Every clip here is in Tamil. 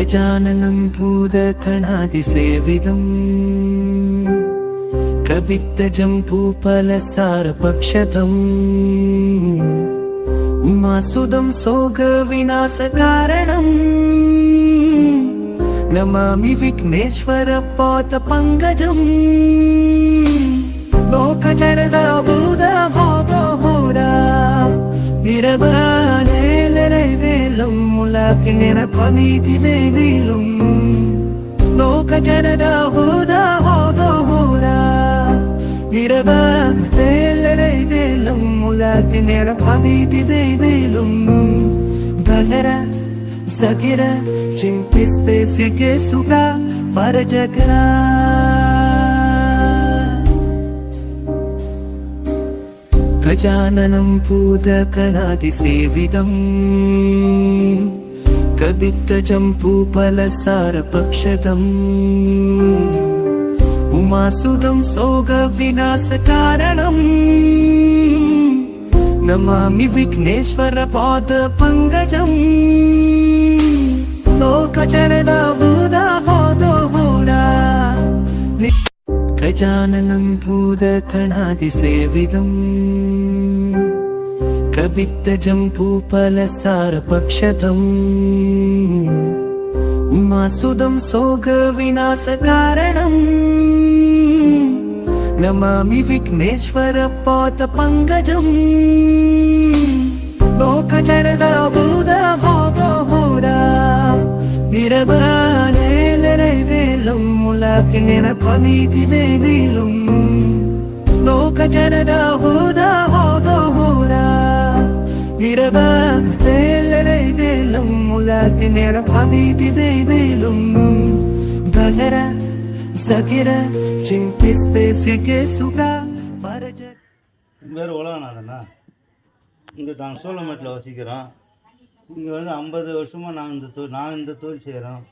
गजाननम् कवित्तजं कवित्तजम्भूफलसारपक्षतम् उमासुदं सोगविनाशकारणम्। नमामि विघ्नेश्वरपातपङ्कजम् लोकजनदाभूतबोधबोधबोधा நிரபானேலனை வேலும் உலகின பணிதினை வீலும் லோக ஜனதா ஹோதா ஹோதோ ஹோரா நிரபானேலனை வேலும் உலகின பணிதினை வீலும் பகர சகிர गजाननम् पूत कणादितं कवित्त जम्पू पलसार पक्षदम् उमासुदं सोगविनाशकारणम् नमामि विघ्नेश्वर गजाननं भूतगणादिसेविदम् कवित्तजं भूफलसारपक्षतम् उमासुदं सोगविनाशकारणम् नमामि विघ्नेश्वरपादपङ्कजम् लोकजनदा भूदा भोगो भूरा நிரபானேலனை வேலும் உலகின பணிதினை வீலும் லோக ஜனதா ஹோதா ஹோதோ ஹோரா நிரபானேலனை வேலும் உலகின பணிதினை வீலும் பகர சகிர சிம்பிஸ் பேசிகே சுகா பரஜ என் பேர் உலகநாதண்ணா இங்கே நாங்கள் சோழமேட்டில் வசிக்கிறோம். இங்கே வந்து ஐம்பது வருஷமாக நாங்கள் இந்த தொழில் நான் இந்த தொழில் செய்கிறோம்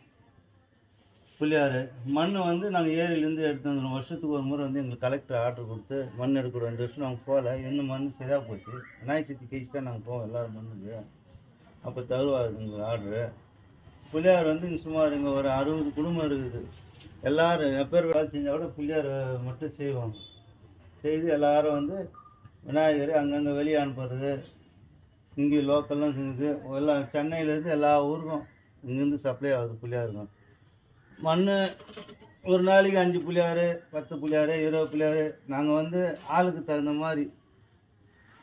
புள்ளியார் மண் வந்து நாங்கள் ஏரியிலேருந்து எடுத்து வந்துடும் வருஷத்துக்கு ஒரு முறை வந்து எங்களுக்கு கலெக்டர் ஆர்டர் கொடுத்து மண் எடுக்கிற ரெண்டு வருஷம் நாங்கள் போகல. இந்த மண் சரியாக போச்சு. விநாயகர் சதுர்த்தி கழிச்சு தான் நாங்கள் போவோம் எல்லோரும் மண்ணுக்கு. அப்போ தருவார் எங்களுக்கு ஆர்டரு புள்ளியார் வந்து இங்கே சுமார் இங்கே ஒரு அறுபது குடும்பம் இருக்குது. எல்லோரும் எப்பேர் வேலை செஞ்சால் கூட புள்ளியார் மட்டும் செய்வோம். செய்து எல்லாரும் வந்து விநாயகர் அங்கங்கே வெளியே அனுப்புறது. இங்கே லோக்கல்லாம் செஞ்சது எல்லாம் சென்னையிலேருந்து எல்லா ஊருக்கும் இங்கேருந்து சப்ளை ஆகுது புள்ளியாருக்கும் மண் ஒரு நாளைக்கு அஞ்சு புள்ளியார் பத்து புள்ளியார் இருபது புள்ளியார் நாங்கள் வந்து ஆளுக்கு தகுந்த மாதிரி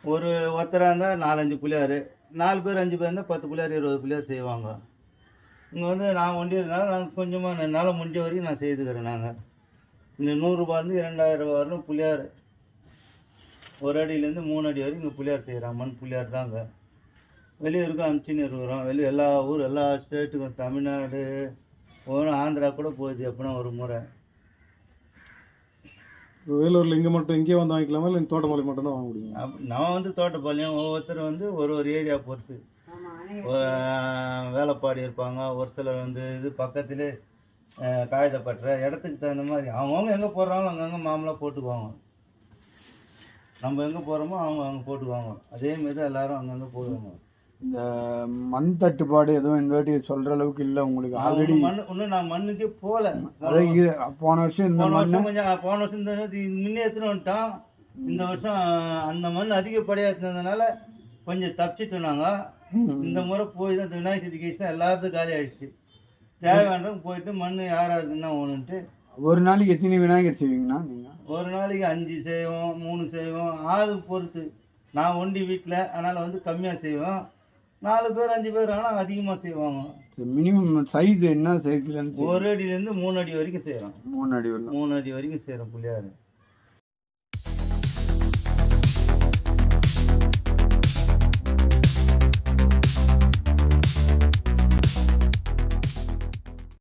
ஒரு ஒத்தராக இருந்தால் நாலஞ்சு புள்ளியார் நாலு பேர் அஞ்சு பேர் இருந்தால் பத்து புள்ளியார் இருபது புள்ளியார் செய்வாங்க. இங்கே வந்து நான் ஒண்டியதுனால நான் கொஞ்சமாக என்னால் முடிஞ்ச வரைக்கும் நான் செய்துக்கிறேன் நாங்கள் இங்கே நூறுரூபாலேருந்து இரண்டாயிரம் ரூபா வரலும் புள்ளியார் ஒரு அடியிலேருந்து மூணு அடி வரைக்கும் இங்கே புள்ளியார் செய்கிறோம் மண் புள்ளியார் தாங்க. வெளியூருக்கும் அனுப்பிச்சின்னு இருக்கிறோம். வெளியே எல்லா ஊர் எல்லா ஸ்டேட்டுக்கும் தமிழ்நாடு ஒரு ஆந்திரா கூட போகுது எப்படின்னா ஒரு முறை. இப்போ வேலூரில் இங்கே மட்டும் இங்கே வந்து வாங்கிக்கலாமா? இல்லை தோட்டமலை மட்டும் தான் வாங்க முடியும்? அப் நான் வந்து தோட்டப்பாளையம் ஒவ்வொருத்தர் வந்து ஒரு ஒரு ஏரியா பொறுத்து. வேலைப்பாடி இருப்பாங்க. ஒரு சிலர் வந்து இது பக்கத்திலே அஹ், காகிதப்பற்ற இடத்துக்கு தகுந்த மாதிரி அவங்கவுங்க எங்கே போடுறாங்களோ அங்கங்கே மாமலாக போட்டுக்குவாங்க. நம்ம எங்கே போகிறோமோ அவங்க அங்கே போட்டுக்குவாங்க. அதே மாதிரி தான் எல்லாரும் அங்கங்கே போடுவாங்க இந்த மண் தட்டுப்பாடு எதுவும் இந்த வாட்டி சொல்ற அளவுக்கு இல்லை உங்களுக்கு ஆல்ரெடி மண்ணு இன்னும் நான் மண்ணுக்கே போகல. போன வருஷம் இந்த போன மண் வருஷம் கொஞ்சம் போன வருஷம் இந்த முன்னே எடுத்துன்னு வந்துட்டோம். இந்த வருஷம் அந்த மண் அதிகப்படியாக இருந்ததுனால கொஞ்சம் தப்பிச்சிட்டோம் நாங்கள் இந்த முறை போய் தான் விநாயகர் சதுர்த்தி கேஸ் தான் எல்லாத்துக்கும் காலி ஆயிடுச்சு. தேவையானவங்க போயிட்டு மண் யாராக இருக்குன்னா ஒன்றுன்ட்டு ஒரு நாளைக்கு எத்தனை விநாயகர் செய்வீங்கண்ணா நீங்க? ஒரு நாளைக்கு அஞ்சு செய்வோம் மூணு செய்வோம். ஆறு பொறுத்து. நான் ஒண்டி வீட்டில் அதனால் வந்து கம்மியாக செய்வோம். நாலு பேர் அஞ்சு பேர் ஆனால் அதிகமாக செய்வாங்க. மினிமம் சைஸ் என்ன சைஸ்ல இருந்து ஒரு அடியிலேருந்து மூணு அடி வரைக்கும் செய்கிறோம் மூணு அடி வரலாம் மூணு அடி வரைக்கும் செய்கிறோம் புள்ளியார்